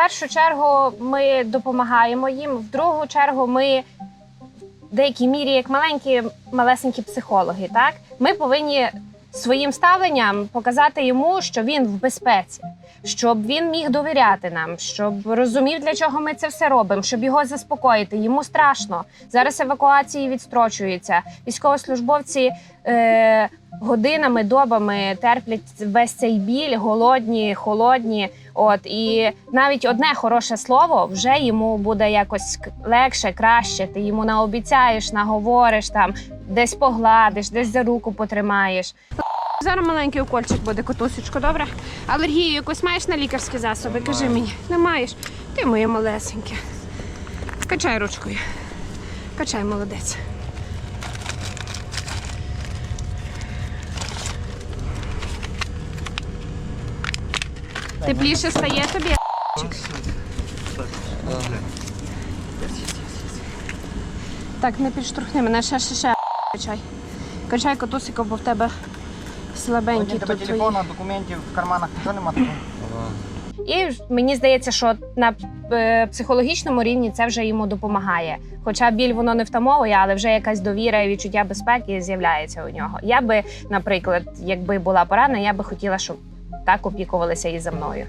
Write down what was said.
першу чергу ми допомагаємо їм, в другу чергу ми в деякій мірі, як маленькі малесенькі психологи, так ми повинні своїм ставленням показати йому, що він в безпеці, щоб він міг довіряти нам, щоб розумів, для чого ми це все робимо, щоб його заспокоїти. Йому страшно. Зараз евакуації відстрочуються. Військовослужбовці е, годинами, добами терплять весь цей біль, голодні, холодні. От і навіть одне хороше слово вже йому буде якось легше, краще. Ти йому наобіцяєш, наговориш там, десь погладиш, десь за руку потримаєш. Зараз маленький укольчик буде, котусечко, добре? Алергію якусь маєш на лікарські засоби? Кажи мені, не маєш? Ти моє малесеньке. Качай ручкою. Качай, молодець. Тепліше стає тобі? Так, не підштурхни мене, ще, ще, ще. Качай. Качай котусико, бо в тебе слабенький тебе тут. телефона, документів в карманах нічого нема такого. І мені здається, що на е, психологічному рівні це вже йому допомагає. Хоча біль воно не втамовує, але вже якась довіра і відчуття безпеки з'являється у нього. Я би, наприклад, якби була порана, я би хотіла, щоб так опікувалися і за мною.